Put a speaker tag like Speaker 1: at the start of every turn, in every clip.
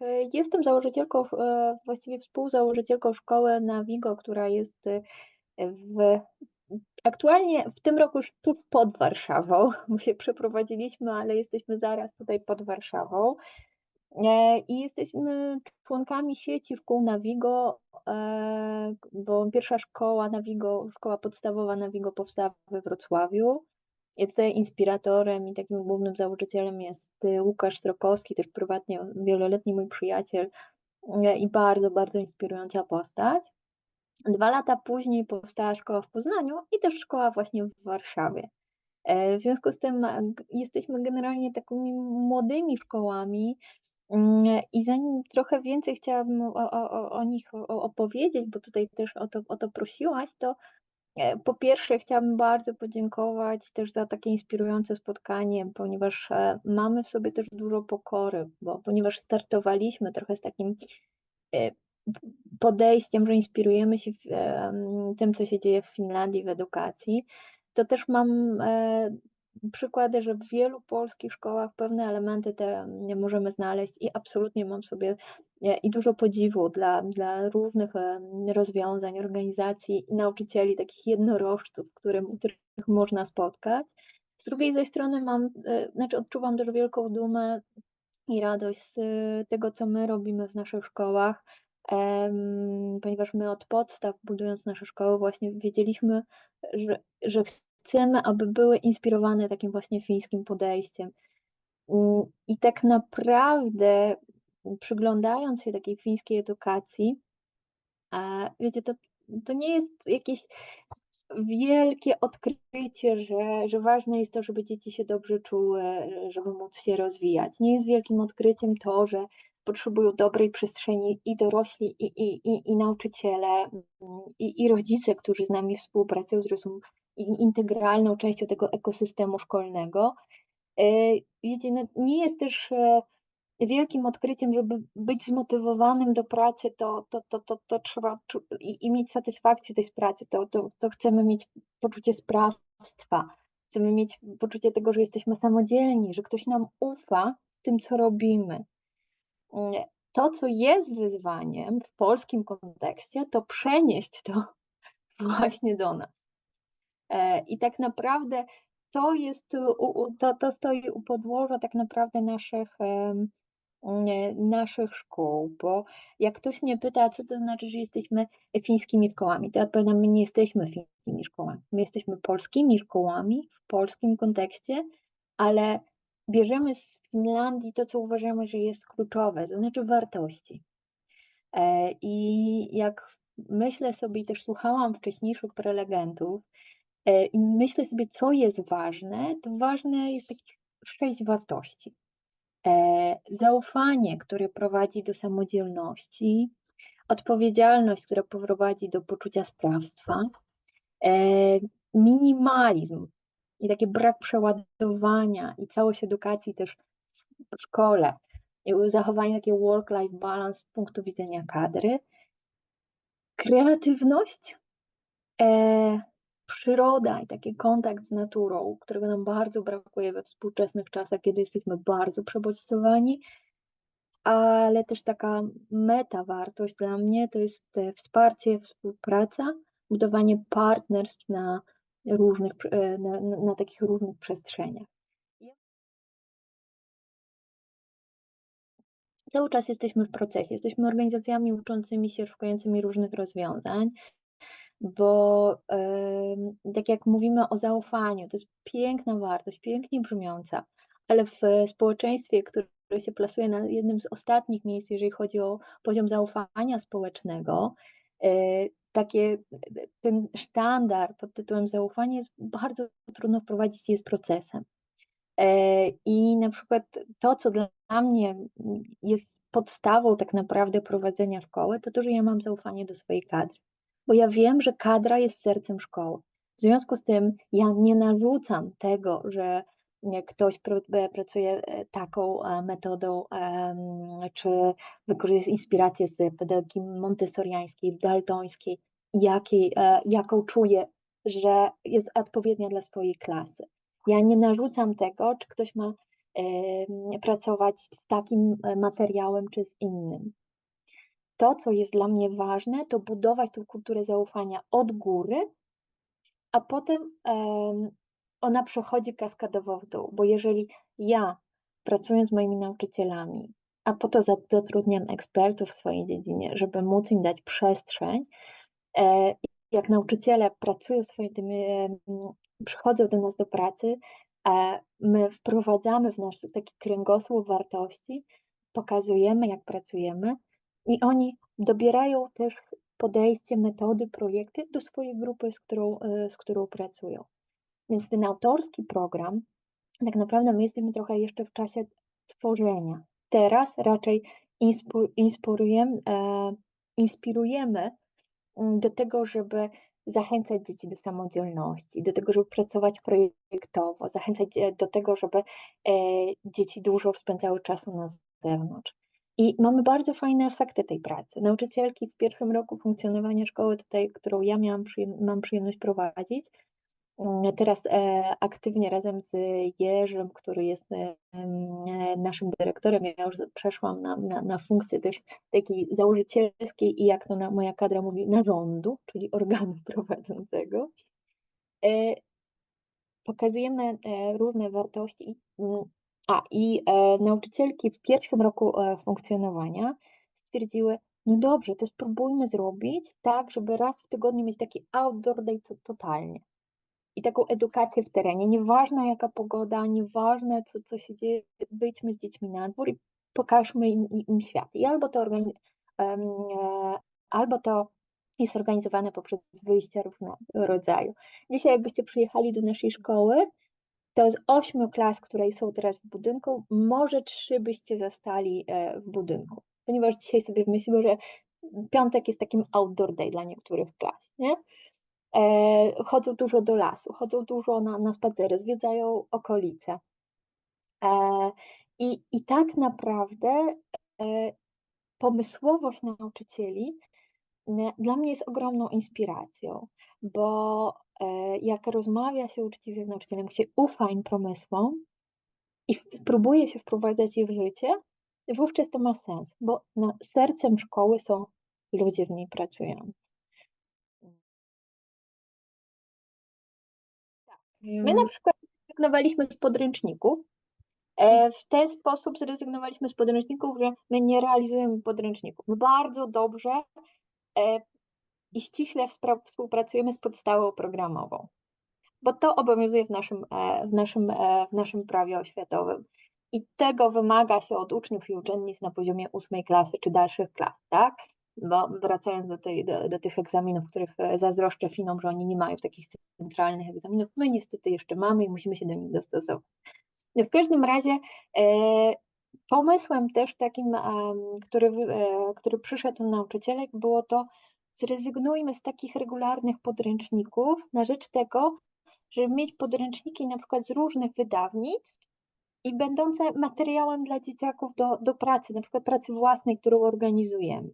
Speaker 1: e, jestem założycielką, e, właściwie współzałożycielką szkoły Navigo, która jest e, w, aktualnie w tym roku już tuż pod Warszawą, bo się przeprowadziliśmy, ale jesteśmy zaraz tutaj pod Warszawą. I jesteśmy członkami sieci szkół Navigo, bo pierwsza szkoła Navigo, szkoła podstawowa Navigo powstała we Wrocławiu. I tutaj inspiratorem i takim głównym założycielem jest y, Łukasz Strokowski, też prywatnie wieloletni mój przyjaciel y, i bardzo, bardzo inspirująca postać. Dwa lata później powstała szkoła w Poznaniu i też szkoła właśnie w Warszawie. E, w związku z tym jesteśmy generalnie takimi młodymi szkołami mm, i zanim trochę więcej chciałabym o, o, o nich opowiedzieć, bo tutaj też o to, o to prosiłaś, to po pierwsze, chciałabym bardzo podziękować też za takie inspirujące spotkanie, ponieważ e, mamy w sobie też dużo pokory, bo ponieważ startowaliśmy trochę z takim e, podejściem, że inspirujemy się tym, co się dzieje w Finlandii w edukacji, to też mam przykłady, że w wielu polskich szkołach pewne elementy te możemy znaleźć i absolutnie mam sobie e, i dużo podziwu dla, dla różnych e, rozwiązań, organizacji nauczycieli, takich jednorożców, którym, których można spotkać. Z drugiej zaś strony mam, e, znaczy odczuwam też wielką dumę i radość z tego, co my robimy w naszych szkołach, ponieważ my od podstaw, budując nasze szkoły, właśnie wiedzieliśmy, że, że chcemy, aby były inspirowane takim właśnie fińskim podejściem. I tak naprawdę, przyglądając się takiej fińskiej edukacji, wiecie, to, to nie jest jakieś wielkie odkrycie, że, że ważne jest to, żeby dzieci się dobrze czuły, żeby móc się rozwijać. Nie jest wielkim odkryciem to, że potrzebują dobrej przestrzeni i dorośli, i, i, i, i nauczyciele, mm, i, i rodzice, którzy z nami współpracują, są integralną częścią tego ekosystemu szkolnego. E, wiecie, no nie jest też e, wielkim odkryciem, żeby być zmotywowanym do pracy, to, to, to, to, to trzeba i, i mieć satysfakcję tej pracy, to, to, to chcemy mieć poczucie sprawstwa, chcemy mieć poczucie tego, że jesteśmy samodzielni, że ktoś nam ufa tym, co robimy. Mm, to, co jest wyzwaniem w polskim kontekście, to przenieść to właśnie do nas. E, I tak naprawdę to jest, to, to stoi u podłoża tak naprawdę naszych, naszych szkół, bo jak ktoś mnie pyta, co to znaczy, że jesteśmy fińskimi szkołami, to odpowiadam, my nie jesteśmy fińskimi szkołami, my jesteśmy polskimi szkołami w polskim kontekście, ale bierzemy z Finlandii to, co uważamy, że jest kluczowe, to znaczy wartości. E, I jak myślę sobie też słuchałam wcześniejszych prelegentów, I myślę sobie, co jest ważne, to ważne jest takich sześć wartości. E, zaufanie, które prowadzi do samodzielności, odpowiedzialność, która prowadzi do poczucia sprawstwa, e, minimalizm i taki brak przeładowania i całość edukacji też w szkole, zachowanie takiego work-life balance z punktu widzenia kadry, kreatywność, przyroda i taki kontakt z naturą, którego nam bardzo brakuje we współczesnych czasach, kiedy jesteśmy bardzo przebodźcowani, ale też taka meta wartość dla mnie to jest wsparcie, współpraca, budowanie partnerstw na różnych, e, na, na takich różnych przestrzeniach. Cały czas jesteśmy w procesie, jesteśmy organizacjami uczącymi się, szukającymi różnych rozwiązań bo tak jak mówimy o zaufaniu, to jest piękna wartość, pięknie brzmiąca, ale w społeczeństwie, które się plasuje na jednym z ostatnich miejsc, jeżeli chodzi o poziom zaufania społecznego, e, takie, ten sztandar pod tytułem zaufanie jest bardzo trudno wprowadzić, jest procesem. E, I na przykład to, co dla mnie jest podstawą tak naprawdę prowadzenia szkoły, to to, że ja mam zaufanie do swojej kadry bo ja wiem, że kadra jest sercem szkoły. W związku z tym ja nie narzucam tego, że ktoś pracuje e, taką e, metodą, czy wykorzystuje inspirację z pedagogiki montessoriańskiej, daltońskiej, jakiej, e, jaką czuje, że jest odpowiednia dla swojej klasy. Ja nie narzucam tego, czy ktoś ma pracować z takim e, materiałem czy z innym. To, co jest dla mnie ważne, to budować tą kulturę zaufania od góry, a potem em, ona przechodzi kaskadowo w dół, bo jeżeli ja pracuję z moimi nauczycielami, a po to za- zatrudniam ekspertów w swojej dziedzinie, żeby móc im dać przestrzeń, e, jak nauczyciele pracują swoimi, przychodzą do nas do pracy, my wprowadzamy w nasz taki kręgosłup wartości, pokazujemy, jak pracujemy, i oni dobierają też podejście, metody, projekty do swojej grupy, z którą, e, z którą pracują. Więc ten autorski program, tak naprawdę my jesteśmy trochę jeszcze w czasie tworzenia. Teraz raczej inspu- inspirujemy, e, inspirujemy mm, do tego, żeby zachęcać dzieci do samodzielności, do tego, żeby pracować projektowo, zachęcać e, do tego, żeby e, dzieci dużo spędzały czasu na zewnątrz. I mamy bardzo fajne efekty tej pracy. Nauczycielki w pierwszym roku funkcjonowania szkoły, tutaj, którą ja miałam mam przyjemność prowadzić, mm, teraz e, aktywnie razem z Jerzym, który jest e, naszym dyrektorem, ja już przeszłam na, na, na funkcję też takiej założycielskiej i jak to na, moja kadra mówi, narządu, czyli organu prowadzącego. E, pokazujemy różne wartości. A i e, nauczycielki w pierwszym roku e, funkcjonowania stwierdziły, no dobrze, to spróbujmy zrobić tak, żeby raz w tygodniu mieć taki outdoor day to, totalnie. I taką edukację w terenie. Nieważna jaka pogoda, nieważne co, co się dzieje, wyjdźmy z dziećmi na dwór i pokażmy im, im, świat. I albo to, e, albo to jest organizowane poprzez wyjścia różnego rodzaju. Dzisiaj jakbyście przyjechali do naszej szkoły, to z ośmiu klas, które są teraz w budynku, może trzy byście zastali e, w budynku. Ponieważ dzisiaj sobie myślimy, że piątek jest takim outdoor day dla niektórych klas, nie? E, chodzą dużo do lasu, chodzą dużo na, na spacery, zwiedzają okolice. E, i, I tak naprawdę pomysłowość nauczycieli dla mnie jest ogromną inspiracją, bo jak rozmawia się uczciwie z nauczycielem, jak się ufa im pomysłom i próbuje się wprowadzać je w życie, wówczas to ma sens, bo na, sercem szkoły są ludzie w niej pracujący. My na przykład zrezygnowaliśmy z podręczników. E, W ten sposób zrezygnowaliśmy z podręczników, że my nie realizujemy podręczników. My bardzo dobrze e, i ściśle współpracujemy z podstawą programową, bo to obowiązuje w naszym, e, w naszym, e, w naszym prawie oświatowym. I tego wymaga się od uczniów i uczennic na poziomie ósmej klasy czy dalszych klas, tak? Bo wracając do, tej, do, do tych egzaminów, których e, zazdroszczę Finom, że oni nie mają takich centralnych egzaminów, my niestety jeszcze mamy i musimy się do nich dostosować. W każdym razie pomysłem też takim, który, który przyszedł nauczycielek, było to zrezygnujmy z takich regularnych podręczników na rzecz tego, żeby mieć podręczniki na przykład z różnych wydawnictw i będące materiałem dla dzieciaków do, do pracy, na przykład pracy własnej, którą organizujemy.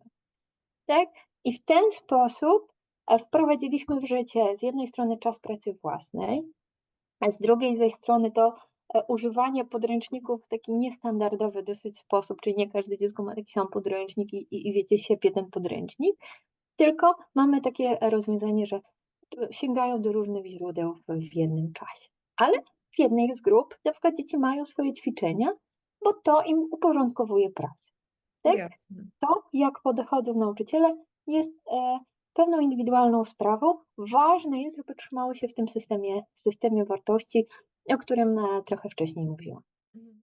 Speaker 1: Tak? I w ten sposób e, wprowadziliśmy w życie z jednej strony czas pracy własnej, a z drugiej zaś strony to e, używanie podręczników w taki niestandardowy dosyć sposób, czyli nie każde dziecko ma taki sam podręcznik i, i, i wiecie, siepie ten podręcznik, tylko mamy takie rozwiązanie, że sięgają do różnych źródeł w, jednym czasie. Ale w jednej z grup na przykład dzieci mają swoje ćwiczenia, bo to im uporządkowuje pracę. tak?
Speaker 2: Jasne.
Speaker 1: To, jak podchodzą nauczyciele, jest e, pewną indywidualną sprawą. Ważne jest, żeby trzymało się w tym systemie, systemie wartości, o którym e, trochę wcześniej mówiłam.
Speaker 2: Mhm.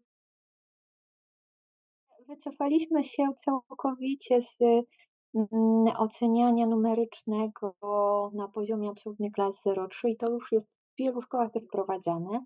Speaker 1: Wycofaliśmy się całkowicie z oceniania numerycznego na poziomie absolutnie klas 0,3 i to już jest w wielu szkołach wprowadzane,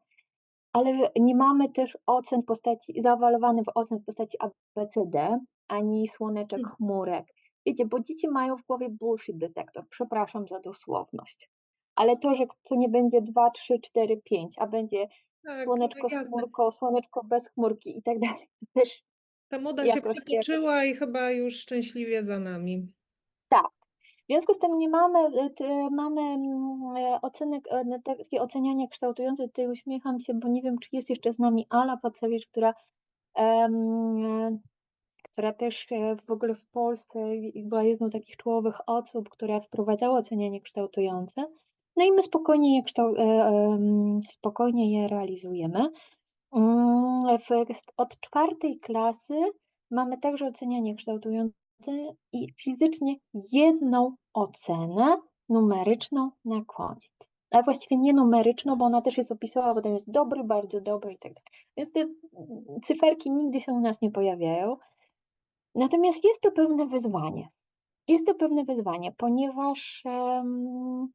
Speaker 1: ale nie mamy też ocen w postaci, zaawalowanych ocen w postaci ABCD, ani słoneczek,
Speaker 2: Mhm.
Speaker 1: chmurek. Wiecie, bo dzieci mają w głowie bullshit detektor, przepraszam za dosłowność. Ale to, że to nie będzie 2, 3, 4, 5, a będzie
Speaker 2: Tak,
Speaker 1: słoneczko z chmurką, słoneczko bez chmurki i tak dalej, to też
Speaker 2: Ta moda się
Speaker 1: jakoś-
Speaker 2: przetoczyła i chyba już szczęśliwie za nami.
Speaker 1: Tak. związku z tym nie mamy, y, mamy, mm, e, ocenek e, takie ocenianie kształtujące, tutaj uśmiecham się, bo nie wiem, czy jest jeszcze z nami Ala Pacewicz, która, em, która też w ogóle w Polsce była jedną z takich czołowych osób, która wprowadzała ocenianie kształtujące. No i my spokojnie je kształ spokojnie je realizujemy. Mm, w od czwartej klasy mamy także ocenianie kształtujące i fizycznie jedną ocenę numeryczną na koniec. Ale właściwie nie numeryczną, bo ona też jest opisowa, bo tam jest dobry, bardzo dobry i tak dalej. Więc te cyferki nigdy się u nas nie pojawiają. Natomiast jest to pewne wyzwanie. Jest to pewne wyzwanie, ponieważ um,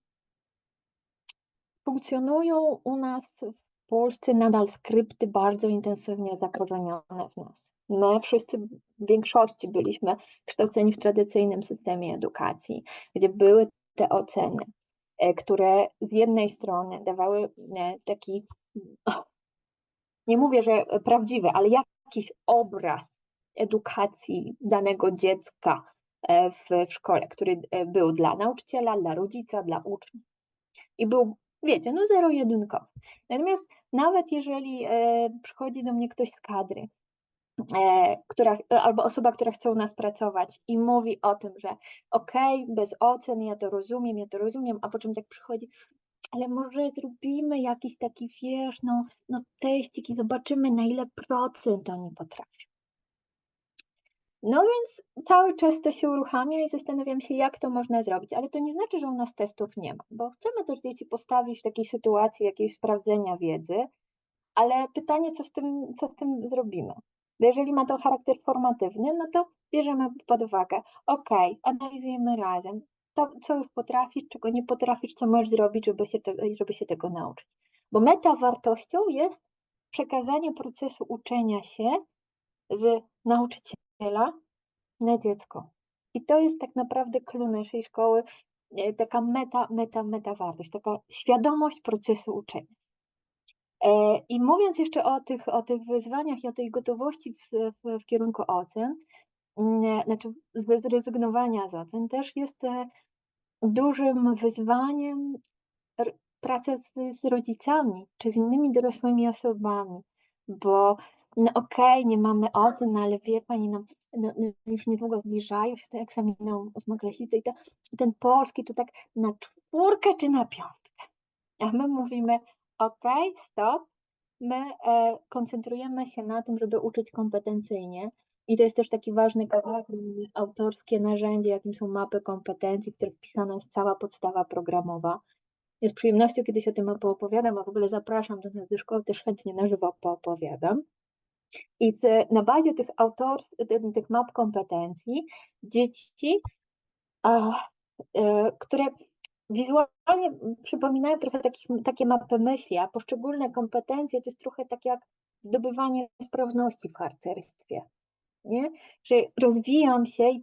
Speaker 1: funkcjonują u nas w Polsce nadal skrypty bardzo intensywnie zakorzenione w nas. My wszyscy w większości byliśmy kształceni w tradycyjnym systemie edukacji, gdzie były te oceny, e, które z jednej strony dawały e, taki, nie mówię, że prawdziwy, ale jakiś obraz edukacji danego dziecka e, w, szkole, który był dla nauczyciela, dla rodzica, dla uczniów. I był, wiecie, no zero-jedynkowy. Natomiast nawet jeżeli przychodzi do mnie ktoś z kadry E, która, albo osoba, która chce u nas pracować i mówi o tym, że okej, okay, bez ocen, ja to rozumiem, ja to rozumiem, a po czym tak przychodzi, ale może zrobimy jakiś taki, wiesz, no, no teścik i zobaczymy, na ile procent oni potrafią. No więc cały czas to się uruchamia i zastanawiam się, jak to można zrobić, ale to nie znaczy, że u nas testów nie ma, bo chcemy też dzieci postawić w takiej sytuacji jakiegoś sprawdzenia wiedzy, ale pytanie, co z tym, co z tym zrobimy? Bo jeżeli ma to charakter formatywny, no to bierzemy pod uwagę, ok, analizujemy razem, to co już potrafisz, czego nie potrafisz, co możesz zrobić, żeby się, te, żeby się tego nauczyć. Bo metawartością jest przekazanie procesu uczenia się z nauczyciela na dziecko. I to jest tak naprawdę clue naszej szkoły, e, taka meta, meta, meta wartość, taka świadomość procesu uczenia. E, I mówiąc jeszcze o tych, o tych wyzwaniach i o tej gotowości w, w, w kierunku ocen, znaczy zrezygnowania z ocen, też jest e, dużym wyzwaniem praca z, z rodzicami czy z innymi dorosłymi osobami, bo no okej, okay, nie mamy ocen, no ale wie Pani, no, no, no już niedługo zbliżają się te egzaminy ósmoklasisty i to, ten polski to tak na czwórkę czy na piątkę. A my mówimy, OK, stop. My e, koncentrujemy się na tym, żeby uczyć kompetencyjnie. I to jest też taki ważny kawałek, autorskie narzędzie, jakim są mapy kompetencji, w których wpisana jest cała podstawa programowa. Z przyjemnością kiedyś o tym opowiadam, a w ogóle zapraszam do nas do szkoły, też chętnie na żywo poopowiadam. I na bazie tych autors, tych map kompetencji dzieci, e, które wizualnie przypominają trochę takich, takie mapy myśli, a poszczególne kompetencje to jest trochę tak jak zdobywanie sprawności w harcerstwie. Nie? Że rozwijam się i,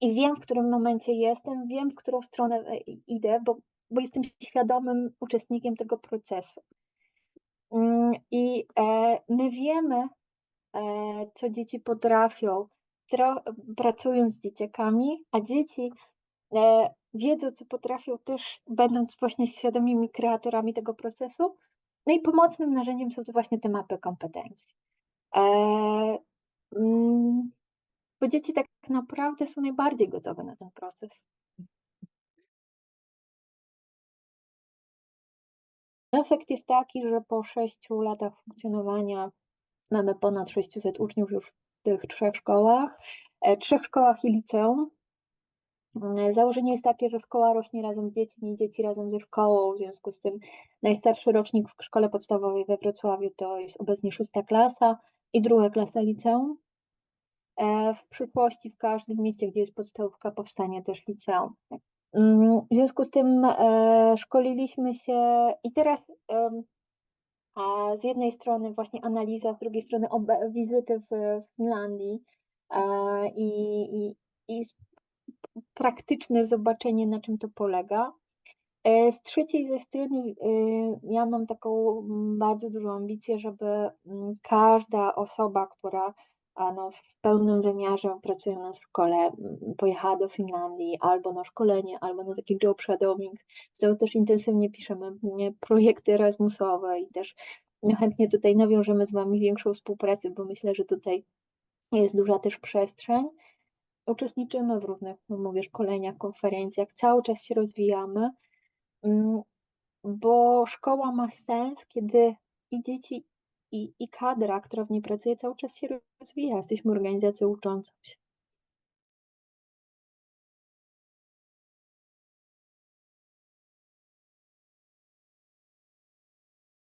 Speaker 1: i wiem, w którym momencie jestem, wiem, w którą stronę e, idę, bo, bo jestem świadomym uczestnikiem tego procesu. Mm, I e, my wiemy, e, co dzieci potrafią, pracując z dzieciakami, a dzieci wiedzą, co potrafią też, będąc właśnie świadomymi kreatorami tego procesu. No i pomocnym narzędziem są to właśnie te mapy kompetencji. E, mm, bo dzieci tak naprawdę są najbardziej gotowe na ten proces. Efekt jest taki, że po sześciu latach funkcjonowania mamy ponad 600 uczniów już w tych trzech szkołach, e, trzech szkołach i liceum. Mm, założenie jest takie, że szkoła rośnie razem z dziećmi, dzieci razem ze szkołą, w związku z tym najstarszy rocznik w szkole podstawowej we Wrocławiu to jest obecnie szósta klasa i druga klasa liceum. E, w przyszłości w każdym mieście, gdzie jest podstawówka, powstanie też liceum. Mm, w związku z tym e, szkoliliśmy się i teraz z jednej strony właśnie analiza, z drugiej strony wizyty w Finlandii i, i, i praktyczne zobaczenie, na czym to polega. E, z trzeciej ze strony y, ja mam taką bardzo dużą ambicję, żeby mm, każda osoba, która no w pełnym wymiarze pracuję na szkole, pojechała do Finlandii albo na szkolenie, albo na taki job shadowing. Dlatego też intensywnie piszemy projekty Erasmusowe i też chętnie tutaj nawiążemy z Wami większą współpracę, bo myślę, że tutaj jest duża też przestrzeń. Uczestniczymy w różnych, no mówię, szkoleniach, konferencjach, cały czas się rozwijamy, mm, bo szkoła ma sens, kiedy i dzieci, i, i kadra, która w niej pracuje, cały czas się rozwija. Jesteśmy organizacją uczącą się.